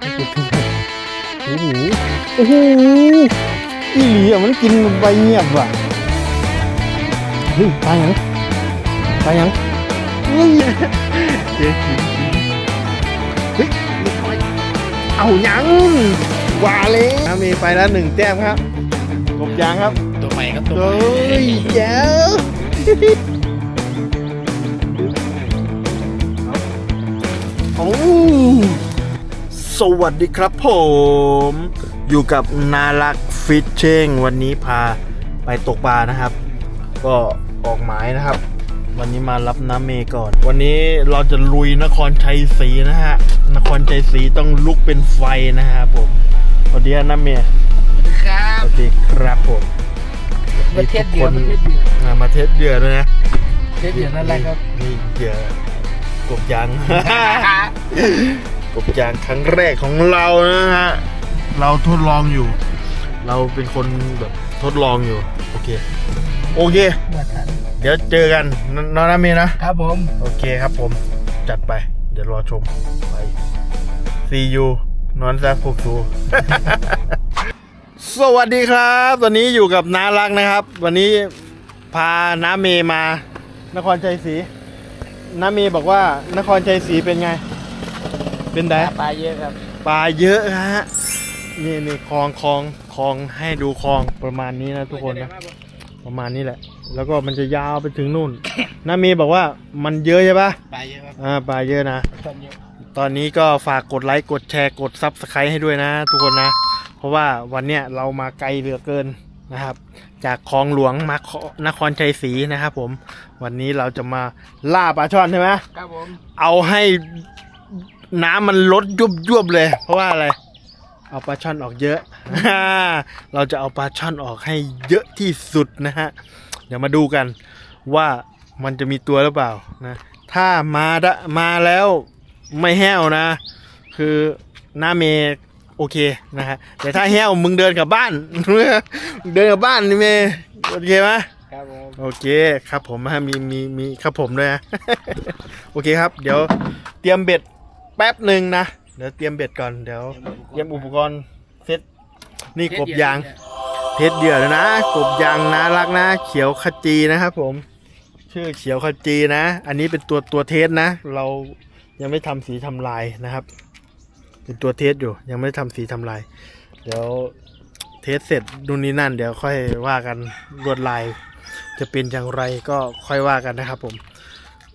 โอ้โหโอ้โหอีหลีอะมันกินใบเงียบว่ะเฮ้ยตายยังตายยังเฮ้ยเจ๊กินเฮ้ยเอายังว่าเลยมีไปแล้วหนึ่งแต้มครับกบยางครับ ตัวใหม่ครับตัวใหเฮ้ม่ยแจ๋วเอา สวัสดีครับผม อยู่กับนารักฟิชเชงวันนี้พาไปตกปลานะครับ ก็ออกหมายนะครับ วันนี้มารับน้ำเมก่อน วันนี้เราจะลุยนครชัยศรีนะฮะนครชัยศรีต้องลุกเป็นไฟนะฮะผมสวัสดีครับน้ำเมครับสวัสดีครับผมประเทศเดียวมีประทุกเทศเดียวคนอ่ามาเทสเดือดด้วยนะประเทศเดียวนั่นแหละครับนี่เหยื่อกบยาง กบยางครั้งแรกของเรานะฮะ เราทดลองอยู่ เราเป็นคนแบบทดลองอยู่ โอเค โอเคมาทันเดี๋ยวเจอกันนนอนนะเมนะ ครับผม โอเคครับผม จัดไป เดี๋ยวรอชม ไป see you นอนซะพวกสูสวัสดีครับ ตอนนี้อยู่กับน้ารักนะครับ วันนี้พาน้าเมมา นครชัยศรีน้าเมบอกว่านครชัยศรีเป็นไง เป็นไงปลาเยอะครับปลาเยอะฮะนี่นี่คลองคลองคลองให้ดูคลองประมาณนี้นะทุกคนนะประมาณนี้แหละ แล้วก็มันจะยาวไปถึงนู่นน้าเมบอกว่ามันเยอะใช่ปะปลาเยอะครับอ่าปลาเยอะนะคนเยอะตอนนี้ก็ฝากกดไลค์กดแชร์กดซับสไครต์ให้ด้วยนะ ทุกคนนะ เพราะว่าวันเนี้ยเรามาไกลเหลือเกินนะครับ จากคลองหลวงมาขนครชัยศรีนะครับผม วันนี้เราจะมาล่าปลาช่อนใช่ไหมครับผมเอาให้ น้ำมันลดยุบยุบๆเลย เพราะว่าอะไร เอาปลาช่อนออกเยอะ เราจะเอาปลาช่อนออกให้เยอะที่สุดนะฮะ เดี๋ยวมาดูกันว่ามันจะมีตัวหรือเปล่านะ ถ้ามาดะมาแล้วไม่แห้วนะ คือหน้าเมโอเคนะฮะแต่ถ้าแห้วมึงเดินกลับบ้านเดินกลับบ้านนี่เมโอเคไหมครับผมโอเคครับผมฮะมีมีมีครับผมด้วยนะโอเคครับ เดี๋ยวเตรียมเบ็ด แป๊บหนึ่งนะ เดี๋ยวเตรียมเบ็ดก่อน เดี๋ยวเตรียมอุปกรณ์เซตนี่กบยาง เทสเดือดแล้วนะ กบยางน่ารักนะ เขียวขจีนะครับผม ชื่อเขียวขจีนะ อันนี้เป็นตัวตัวเทสนะ เรายังไม่ทำสีทำลายนะครับ เป็นตัวเทสอยู่ ยังไม่ทำสีทำลาย เดี๋ยวเทสเสร็จนู่นนี่นั่น เดี๋ยวค่อยว่ากันลวดลาย จะเป็นอย่างไรก็ค่อยว่ากันนะครับผม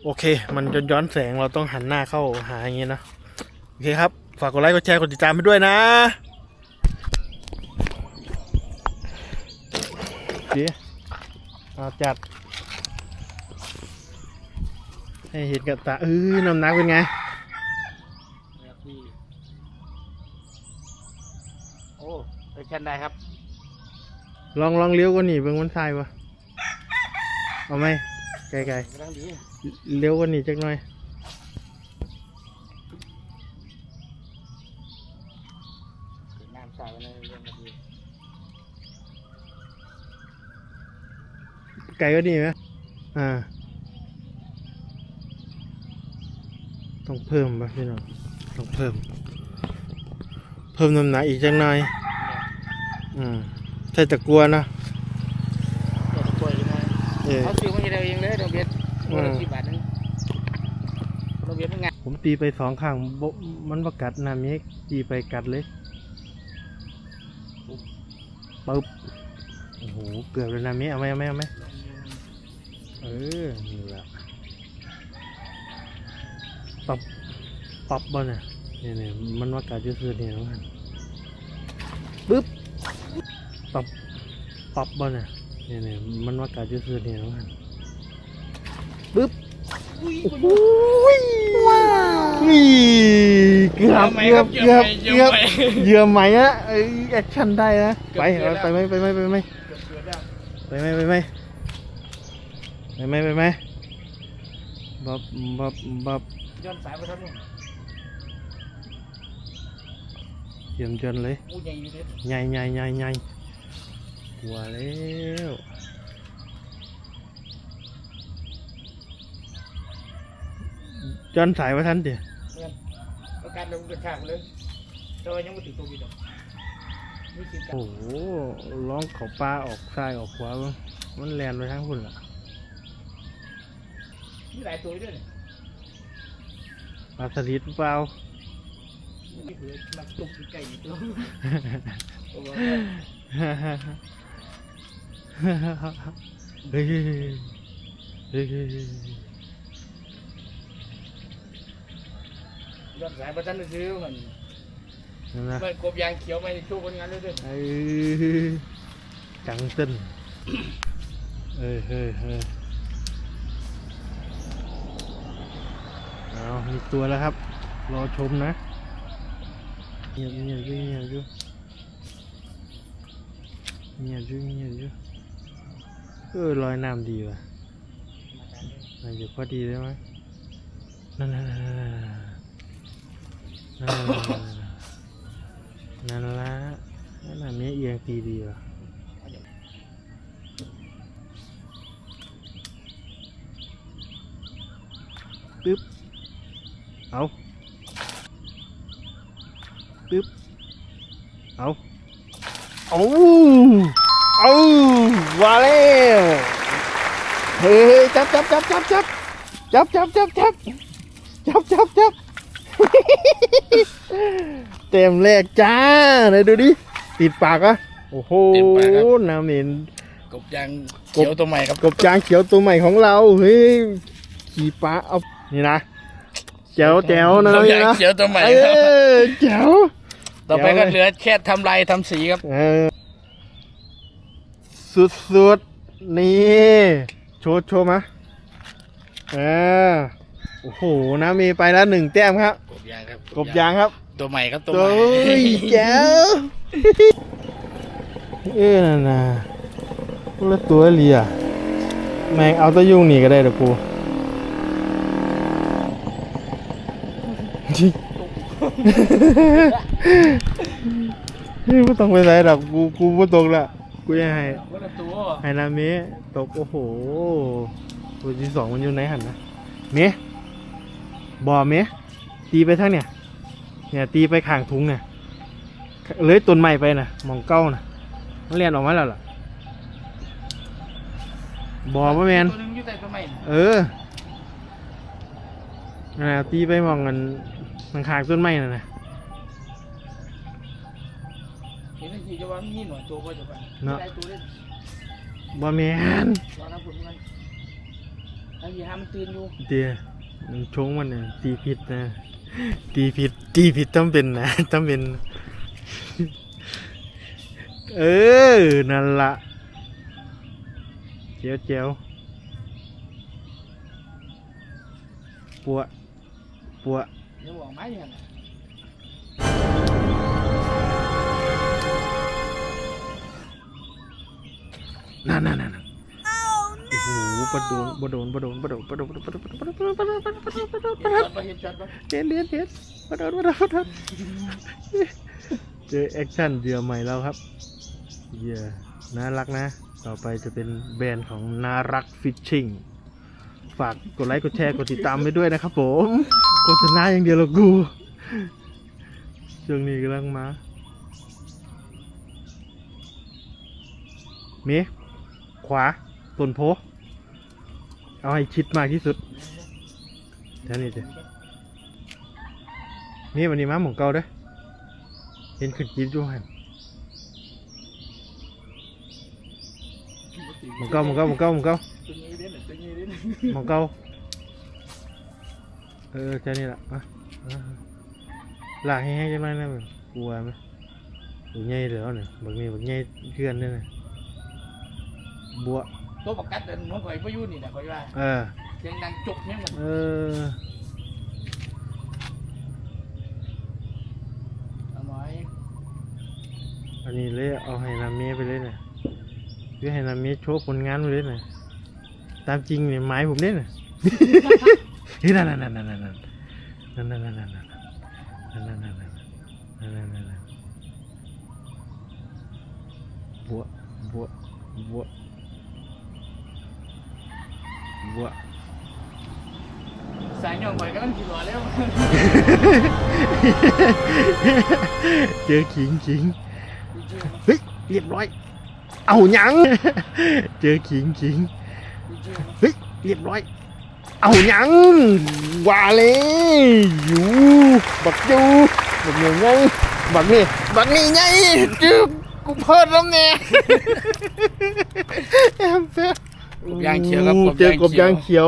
โอเค มันย้อนย้อนแสงเราต้องหันหน้าเข้าหาอย่างงี้นะ โอเคครับ ฝากกดไลค์ กดแชร์ กดติดตามให้ด้วยนะเดี๋ยวเอาจัด ให้เห็นกับตาเออน้ำหนักเป็นไง โอ้ไปชันได้ครับ ลองลองเลี้ยวกว่านี่เบิ่งมันทรายวะเอาไหม ไกลกำลังดีๆเลี้ยวกว่านี่จักหน่อย น้ำใส่ไว้ในเรื่องมันดีไกลกว่านี่ไหมอ่า ต้องเพิ่มป่ะพี่น้อง ต้องเพิ่ม เพิ่มน้ำหนักอีกจักหน่อย อืมใช่ตะกลัวนะ เดี๋ยวตัวยังไงเออ เขาซื้อมาให้เราเองเลยดอกเบี้ย ตัวละสิบบาทนึงดอกเบียเป็นไงผมตีไปสองข้างบ่มันประกัดน้ำเมกตีไปกัดเลยปึ๊บโอ้โหเกือบเลยน้ำเมกเอาไหมเอาไหมเอาไหมเออนี่แหละปับปับบ่เนี่ยเนี่ยเนี่ยมันว่ากัดอยืดๆเนี่ยนะมันปึ๊บปับปับบ่เนี่ยเนี่ยเนี่ยมันว่ากัดอยืดๆเนี่ยนะมัน ปึ๊บอุ้ยว้าวนี่เกือบเกือบเกือบเกือบเหยื่อไหมอะเอ้ยแอคชั่นได้นะไปเอาไปไหมไปไหมไปไหมเกือบเกือบแล้วไปไหมไปไหมไปไหมไปไหมบับบับบับย้อนสายไปทั้งนู้นเยี่ยมจนเลยอู้ใหญ่อยู่เลยใหญ่ใหญ่ใหญ่ใหญ่หัวแล้ว จอนสายมาท่านเดียวประกันลงกระชากเลยต่ว่ายังไม่ติดตัวบิอกโอ้โหร้องขาปลาออกซ้ายออกขวามันแลนไปทั้งคุณล่ะมีหลายตัวด้วยปลาสลิดเปล่ามันตุกไก่ตัเฮ้ยเฮ้ยเฮ้ย ยอดสายประจันซื้อมันนั่นนะมักบยางเขียวไม่ช่วยคนงานด้วยด้วยจังตึนเฮ้ยเฮ้ยเฮ้ยเอามีตัวแล้วครับ รอชมนะเงียบเงียบยู่เงียบอยู่เงียบอยู่เงียบอยู่เออลอยน้ำดีว่ะมัอยู่พอดีได้ไหมนั่นนั่นนั่น นั่นละนั่นละเมียเอียงตีดีว่ะปึ๊บเอาปึ๊บเอาเอาเอาว่าแล้วเฮ้ยจับจับจับจับจับจับจับจับจับจับจับ เต็มแรกจ้าไหนดูดิ ติดปากอะโอ้โหน้ำเห็น กบยางเขียวตัวใหม่ครับกบจางเขียวตัวใหม่ของเราเฮ้ยขี่ปลาเอานี่นะแจ๋วแจ๋วนะยนะเขียวตัวใหม่ครับอแจ๋ว ต่อไปก็เหลือแค่ทำลายทำสีครับ เออสุดๆ นี่ โชว์โชว์มาอ่า โอ้โหนะมีไปแล้วหนึ่งแต้มครับ กบยางครับกบยางครับ ตัวใหม่ครับตัวใหโอ้ม่ยแจ้าเออน่ะนะแล้วตัวเรียแมงเอาตะยุ่งหนีก็ได้เดอกูจินี่ไม่ต้องไปไหนหรอกกูกูไม่ตกละกูยังให้ให้นามะตกโอ้โหตัวที่สองมันอยู่ไหนหันนะเมะ บ่อไหมตีไปทั้งเนี่ย เนี่ยตีไปข่างถุงเนี่ยเลยต้นใหม่ไปนะมองเก้านะมันเรียนออกมาแล้วล่ะบ่อป่ะแมนตัเออน่ะตีไปมองกันมันขางต้นไม้น่ะนะเนาอะเบ่มนตอนมนไอ้ที่ห้มันตื่นอยู่เดี๋ยว ชงมันเนี่ยตีผิดนะ ตีผิด ตีผิดต้องเป็นนะต้องเป็น เออ นั่นละเจียวเจียวปัวปวดนั่นนั่นนั่น บโดนบโดนบโดนบโดนบโดนบโดนบโดนบโดนบโดนบโดนบโดนบโดนบโดนบโดนเด็ดเด็ดเด็ดบโดนบโดนบโดนเจอแอคชั่นเดือใหม่แล้วครับเยอะน่ารักนะ ต่อไปจะเป็นแบรนด์ของน่ารักฟิชชิ่งฝากกดไลค์กดแชร์กดติดตามไปด้วดนะครับผมโฆษณาอย่างเดียวละกูช่วงนี้กำลังมาเมขวาต้นโพ เอาให้ชิดมากที่สุดแค่นี้จ้ะนี่วันนี้มาหมองเก่าเด้อเห็นขึ้นจิ๊บด้วยหมองเก่าหมองเก่าหมองเก่าหมองเก่าหมองเก่าเออแค่นี้ละอะอะลากให้ให้จังไรนะมึงกลัวไหมบักใหญ่เดี๋ยวเนี่ยบักนี้บักใหญ่เพื่อนเนี่นะบัว ตัวประกัดเดินน้องข่อยไม่ยุ่นี่นะข่อยว่าเออ เสียงดังจุกเนี่ยมันเออ เอาหน่อยอันนี้เลยเอาให้นาเมไปเลยนะคือให้นาเมโชว์ผลงานไปเลยนะตามจริงเนี่ยไม้ผมเนี่ยนะ เฮ้ยนั่นนั่นนั่นนั่นนั่นนั่นนั่นนั่นนั่นนั่นนั่นนั่นนั่นนั่นนั่นนั่นนั่นบัวบัวบัว vượng sáng nhỏ ngoài các anh chị gọi đấy chưa chiến chiến Hích, liệt loại. Ẩu nhắn chơi chiến chiến Hích, liệt loại. Ẩu nhắn qua lê. Dù bật chu một người ngay bật nè bật nè nhây. Chứ cũng hết lắm nè. Em sẽ ยังเจอขิงขิงเฮ้ยเรียบร้อยเอาหยังว่าเลยอยู่บักอยู่บักยังไงบักนี่บักนี่ไงจืบกูเพิ่มแล้วไงแอมเฟ้กบยางเขียวครับกบเจอยางกบเขียยาวงเขียว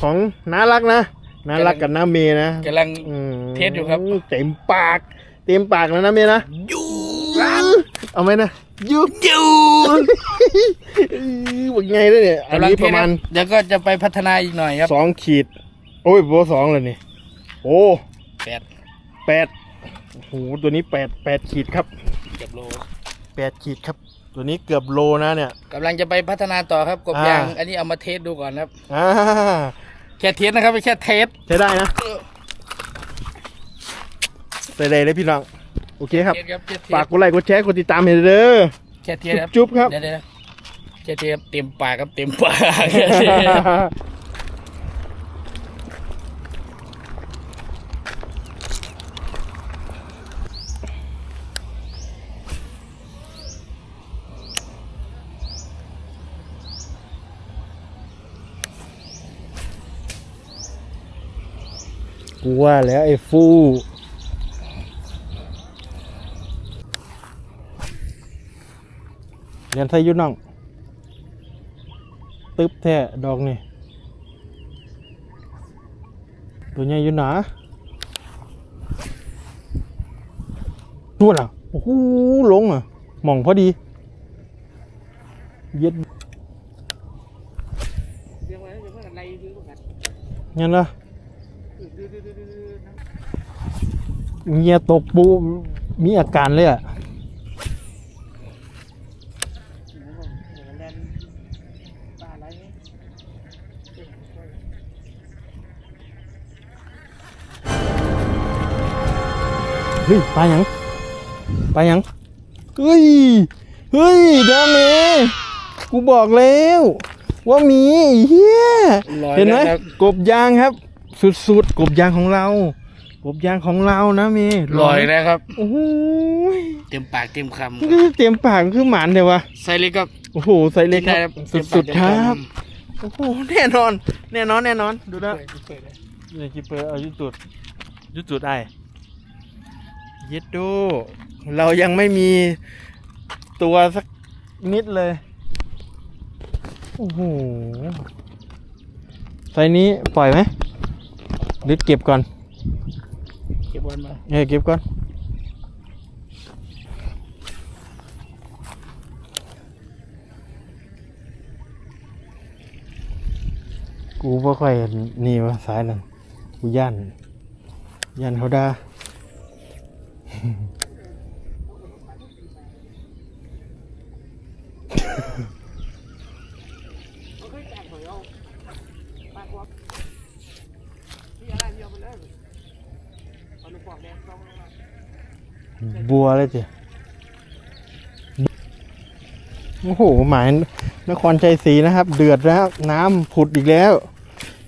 ของน้ารักนะน้ารักกับน้าเมย์นะกำลังอืมเทสอยู่ครับเต็มปากเต็มปากแล้วนะเมย์นะยูเอาไหมนะยูยูว่าไงด้วยเนี่ยอันกำลังนี้เทประสมาณเดี๋ยวก็จะไปพัฒนาอีกหน่อยครับสองขีด โอ้ยโบสองเลยนี่โอ้แปดแปดโอ้โหตัวนี้แปดแปดขีดครับเกือบโลแปดขีดครับ ตัวนี้เกือบโลนะเนี่ย กำลังจะไปพัฒนาต่อครับกบอ่ายยาง อันนี้เอามาเทสดูก่อนครับ อ่าแค่เทสนะครับไม่แค่เทสใช้ได้นะไปเลยเลยพี่น้องโอเคครับ เทสครับแค่เทฝากสกดไลค์กดแชร์กดติดตามให้เด้อ แค่เทสครับจุ๊บครับ เดี๋ยวเดี๋ยวแค่เทสเต็มปากครับเต็มปากแค่เทส กูว่าแล้วไอ้ฟูเรียนไทยอยุน้อง ตึ๊บแท้ดอกนี่ ตัวใหญ่อยู่หนาตัวน่ะ โอ้โหลงอะหม่องพอดี เย็ดเดี๋ยวไว้เดี๋ยวเมื่อไหร่ดูกันงั้นละ ดูดูดูดูดูนะ เมียตกปูมีอาการเลยอะแลนปลาอะไรนี่เฮ้ยปลาหยังปลาหยังเฮ้ย เฮ้ยดาเมกูบอกแล้ว ว่ามีเฮียลอยเห็นไหมแล้วครับกบยางครับ สุดๆ กบยางของเรา กบยางของเรานะเมลอยแล้วครับ โอ้โหเต็มปากเต็มคมันก็เตรียมปากมันคือหมานเลยวะำไซเล็กครับ โอ้โหใส่เล็กครับได้สุดๆคเต็มปากรับเต็มโอ้โหแน่นอน แน่นอนแน่นอนดูนะคำเปิดเลยนี่คิปเปอร์เอายุดจุดยุดจุดไอ้เย็ดดูเรายังไม่มีตัวสักนิดเลย โอ้โหไซส์นี้ปล่อยไหมหรือเก็บก่อนเก็ บอลมาเฮ้ยเก็บก่อนกูไม่ค่อยนี่วะสายนั่นกูย่านย่านเขาด่า พี่อะไรเดียวไปเลยเอาลูกปอกแดงต้อง บัวเลยจีโอ้โหหมายนครชัยศรีนะครับ เดือดแล้ว น้ำผุดอีกแล้ว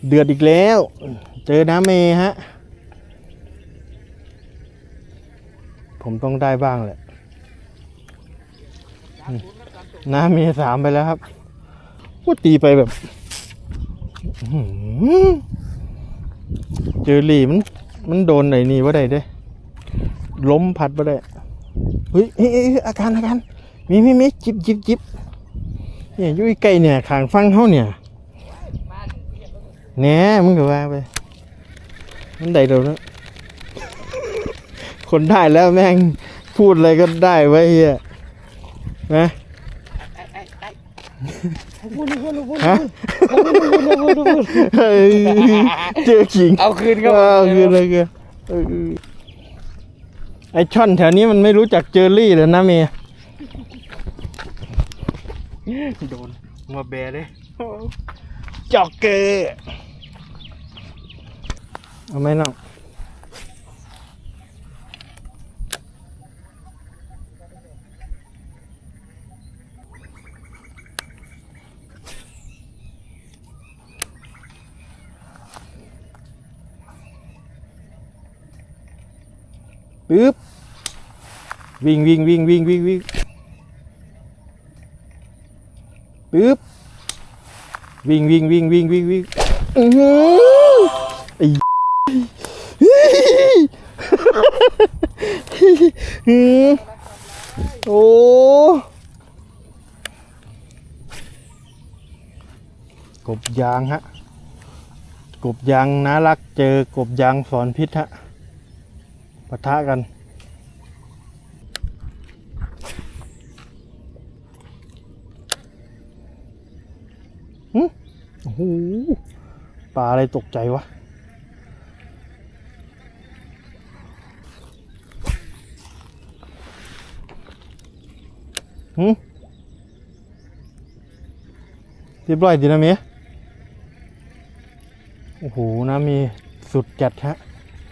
เดือดอีกแล้ว เจอน้ำเมฮะ ผมต้องได้บ้างแหละน้ำเมสามไปแล้วครับพูดตีไปแบบเจอหลีมัน มันโดนไหนนี่ว่าได้เด้ ล้มพัดได้เฮ้ยเฮ้ยเฮ้ยอาการอาการมีมีมีจิบจิบจิบเนี่ยอยู่ใกล้เนี่ยขางฟังเขาเนี่ยแหน่มึงก็ว่าไปมันได้เดี๋ยวนะคนได้แล้วแม่งพูดอะไรก็ได้ไว้เฮียนะไอ้ไอ้ไอ้ฮะเฮ้ยเจอขิงเอาคืนครับเออคืออะไรคือเออ ไอช่อนแถวนี้มันไม่รู้จักเจอรี่เลยนะเมย์โดนมาแบเลยจอกเกอเอาไหมน้องปึ๊บ วิ่งวิ่งวิ่งวิ่งวิ่งวิ่งปึ๊บวิ่งวิ่งวิ่งวิ่งวิ่งวิ่งอื้อหือไอ้หือโอ้กบยางฮะ กบยางน่ารักเจอกบยางสอนพิษฮะปะทะกัน หึ โอ้โหปลาอะไรตกใจวะหึเรียบร้อยดีนะเมียโอ้โหน้ำมีสุดจัดฮะ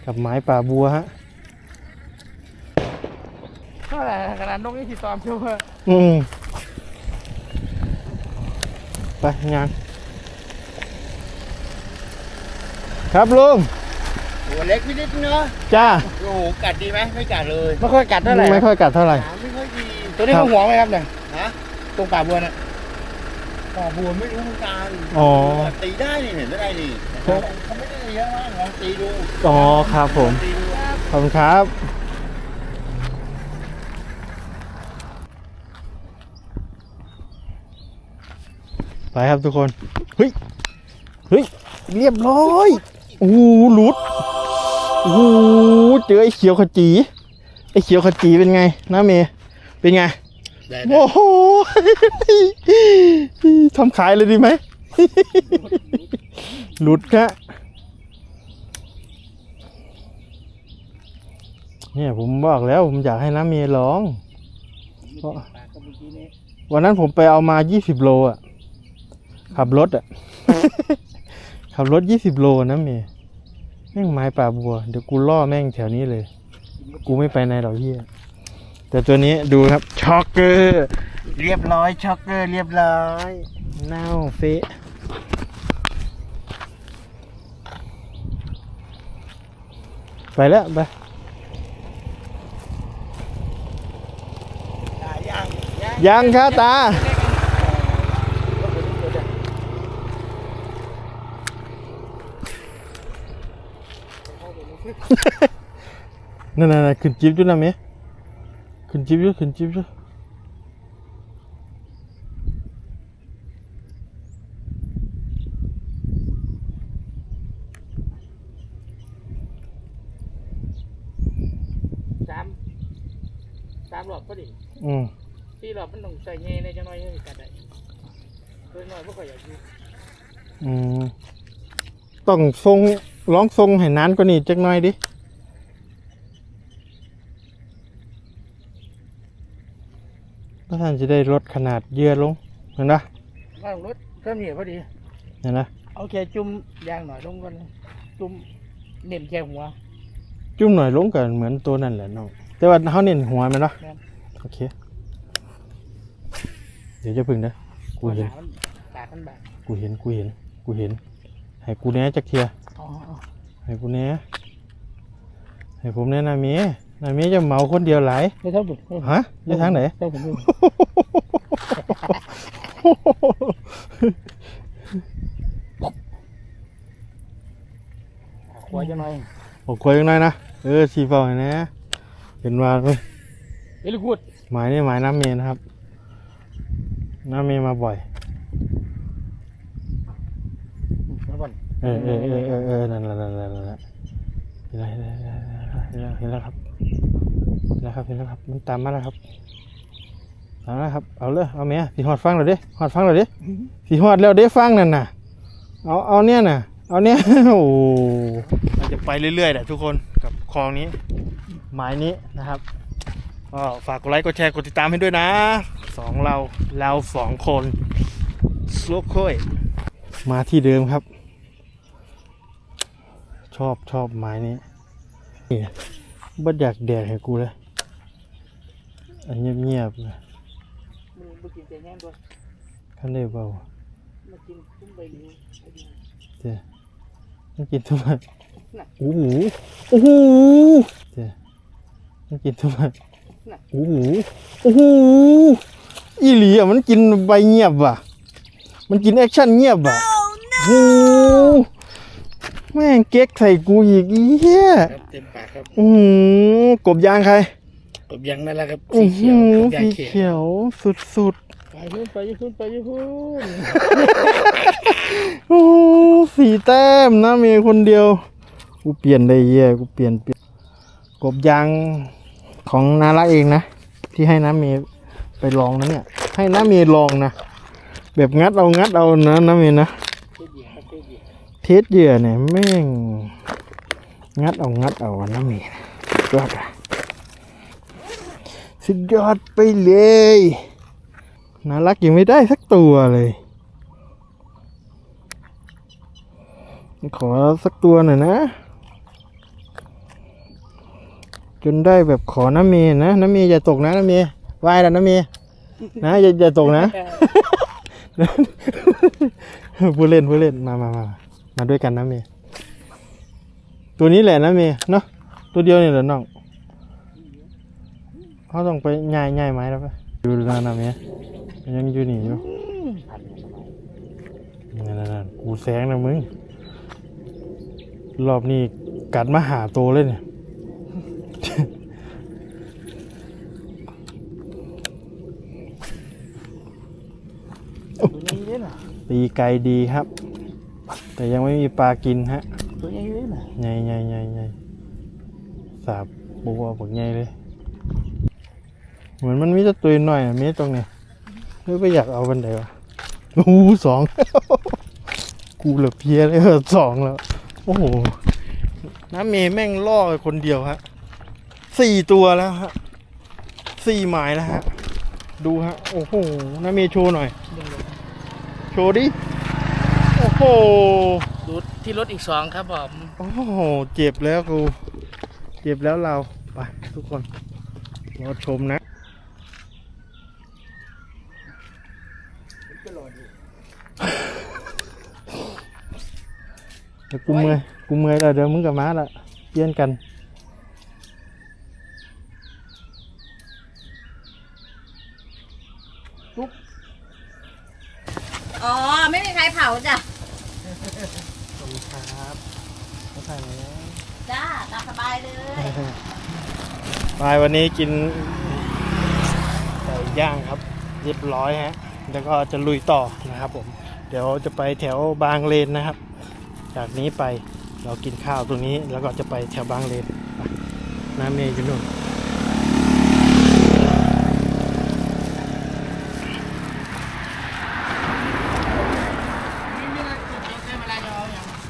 กับไม้ป่าบัวฮะเท่าไหร่ขนาดนกนี่สิซ้อมเชียวว่าอืม ไปงาน ครับลุงตัวเล็กนิดนิดเนาะจ้าโอ้โหกัดดีไหมไม่กัดเลยไม่ค่อยกัดเท่าไหร่ไม่ค่อยกัดเท่าไหร่หางไม่ค่อยดีตัวนี้เขาห่วงไหมครับเนี่ยฮะตรงป่าบัวน่ะป่าบัวไม่รู้เหมือนกันอ๋อตีได้นี่เห็นได้นี่เขาเขาไม่ได้เยอะมากลองตีดูอ๋อครับผมตีดูขอบคุณครับไปครับทุกคนเฮ้ยเฮ้ยเรียบร้อย โอ้โหหลุดโอ้โหเจอไอ้เขียวขจีไอ้เขียวขจีเป็นไงนะเมย์เป็นไงได้โอ้โหทำขายเลยดีไหมหลุดฮะเนี่ยผมบอกแล้วผมอยากให้น้ำเมย์ร้องปากกับเมื่อกี้นี้วันนั้นผมไปเอามา20โลอะ ขับรถอะ ขับรถ20โลนะเมย์แม่งไม้ป่าบัว เดี๋ยวกูล่อแม่งแถวนี้เลย กูไม่ไปในหรอกเฮียแต่ตัวนี้ดูครับช็อกเกอร์เรียบร้อยช็อกเกอร์เรียบร้อยเน่าเฟะไปแล้วไปได้ยังยังครับตา นั่นน่ะขึ้นจิ๊บด้วยนะเมย์ขึ้นจิ๊บด้วยขึ้นจิ๊บด้วยสามสามหลอดพอดีอืมสี่หลอดมันต้องใส่เงี้ยในจังหน่อยให้กัดได้ตัวน้อยไม่ค่อยอยากอยู่อืมต้องทรง ร้องทรงให้นานกว่านี้จักหน่อยดิเพื่อท่านจะได้ลดขนาดเหยื่อลงเห็นปะว่างรถก็มีพอดีเห็นนะเอาแค่จุ่มยางหน่อยลงก่อนนะจุ่มเน้นแค่หัว จุ่มหน่อยลงกันเหมือนตัวนั่นแหละน้องแต่ว่าเขาเน้นหัวมันเนาะครับ โอเค เดี๋ยวจะพึ่งนะกูเห็นมันปากมันบาดกูเห็นกูเห็นกูเห็นให้กูแหน่จักเทีย อ๋ออ๋อให้กูแหน่ให้ผมแหน่นาเมียนาเมียจะเหมาคนเดียวหลายไม่เท่าบุตรฮะจะทางไหนเท่าผมดูขวาจะหน่อยบอกคุยกันหน่อยนะ เออสีเฝ้าให้นะเห็นว่าเว้ยเอ้ยลูกพูดหมายนี่หมายน้ำเมย์นะครับ น้ำเมย์มาบ่อย มาก่อน เออเออเออเออเออนั่นแหละนั่นแหละนั่นแหละเห็นแล้วเห็นแล้วเห็นแล้วเห็นแล้วครับเห็นแล้วครับเห็นแล้วครับ มันตามมาแล้วครับตามมาแล้วครับ เอาเลยเอาเมียสีหอดฟังเลยดิหอดฟังเลยดิสีหอดแล้วเด้ฟังนั่นน่ะ เอาเอาเนี่ยน่ะ เอาเนี่ยโอ้เราจะไปเรื่อยๆแหละทุกคนกับคลองนี้หมายนี้นะครับก็ฝากกดไลค์กดแชร์กดติดตามให้ด้วยนะสองเราเราสองคนสโลโค่อยมาที่เดิมครับ ชอบชอบไม้นี้นี่บัดอยากแดดให้กูเลยอันเงียบๆเลยมึงมากินใจแง่ตัวขั้นได้เบามากินตุ้มใบลิ้วเจ้ไม่กินทำไมโอ้โหโอ้โหเจ้มันกินทำไมโอ้โหโอ้โหอีหลีอะมันกินใบเงียบว่ะ มันกินแอคชั่นเงียบว่ะโอ้โห แม่งเก๊กใส่กูอีกอีเหี้ยครับเต็มปากครับอืมกบยางใครกบยังนั่นแหละครับอืสีอเขีหืยวอกบยางสีเขียวเขียวสุดสุดไปยุ่นไปยุ่นไปยุ่นๆโอ้สีแต้มนะเมียคนเดียว กูเปลี่ยนได้เหี้ยกูเปลี่ยนเปลี่ยนกบยางของนารักเองนะ ที่ให้น้าเมย์ไปลองนะเนี่ย ให้น้าเมย์ลองนะ แบบงัดเอางัดเอานะน้าเมย์นะ เจ็ดเหยียบครับเจ็ดเหยียบเทสเหยื่อเนี่ยแม่ง งัดเอางัดเอาอะน้าเมย์สุดยอดอะสุดยอดไปเลยน่ารักยังไม่ได้สักตัวเลย ขอสักตัวหน่อยนะ จนได้แบบขอน้าเมย์นะน้าเมย์อย่าตกนะน้าเมย์ไหวแล้วน้าเมย์นะอย่าอย่าตกนะ ผู้เล่นผู้เล่นมามามา มาด้วยกันนะเมย์ตัวนี้แหละนะเมย์เนาะตัวเดียวนี่แหละน้องเขาต้องไปง่ายง่ายไหมแล้วปะอยู่นานนะเมย์ยังอยู่นี่อยู่นั่นนั่นๆๆกูแซงนะมึงรอบนี้กัดมาหาโตวเลยเนี่ยตัวใหญ่เลยน่ะตีไกลดีครับ แต่ยังไม่มีปลากินฮะตัวใหญ่เลยน่ะใหญ่ใหญ่ใหญ่ใหญ่สาบบัวบักใหญ่เลย เหมือนมันมีแต่ตัวหน่อยอะมีตรงเนี้ยไม่ไปอยากเอาบันไดวะโอ้โหสองกูเหลือเพียเลยเออสองแล้ว โอ้โหน้ำเมย์แม่งล่อไปคนเดียวฮะสี่ตัวแล้วฮะสี่หมายแล้วฮะ ดูฮะ โอ้โหน้ำเมย์โชว์หน่อย โชว์ดิ โอ้โหดูที่รถอีกสองครับผมโอ้โหเจ็บแล้วกู เจ็บแล้วเราไปทุกคนรอชมนะเดี๋ยวกูเมื่อยกูเมื่อยแล้วเดี๋ยวมึงกับม้าละเปลี่ยนกันอ๋อ ไม่มีใครเผาจ้ะ ขอบคุณครับเขาถ่ายมาแล้วจ้าตามสบายเลยไปวันนี้กินไก่ย่างครับ เรียบร้อยฮะ แล้วก็จะลุยต่อนะครับผม เดี๋ยวจะไปแถวบางเลนนะครับ จากนี้ไปเรากินข้าวตรงนี้แล้วก็จะไปแถวบางเลนไปน้ำเมย์อยู่นู่น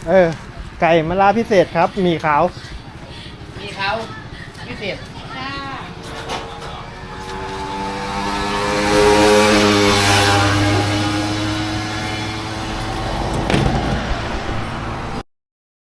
เออ ไก่มะลาพิเศษครับมีขาว มีเขาพิเศษ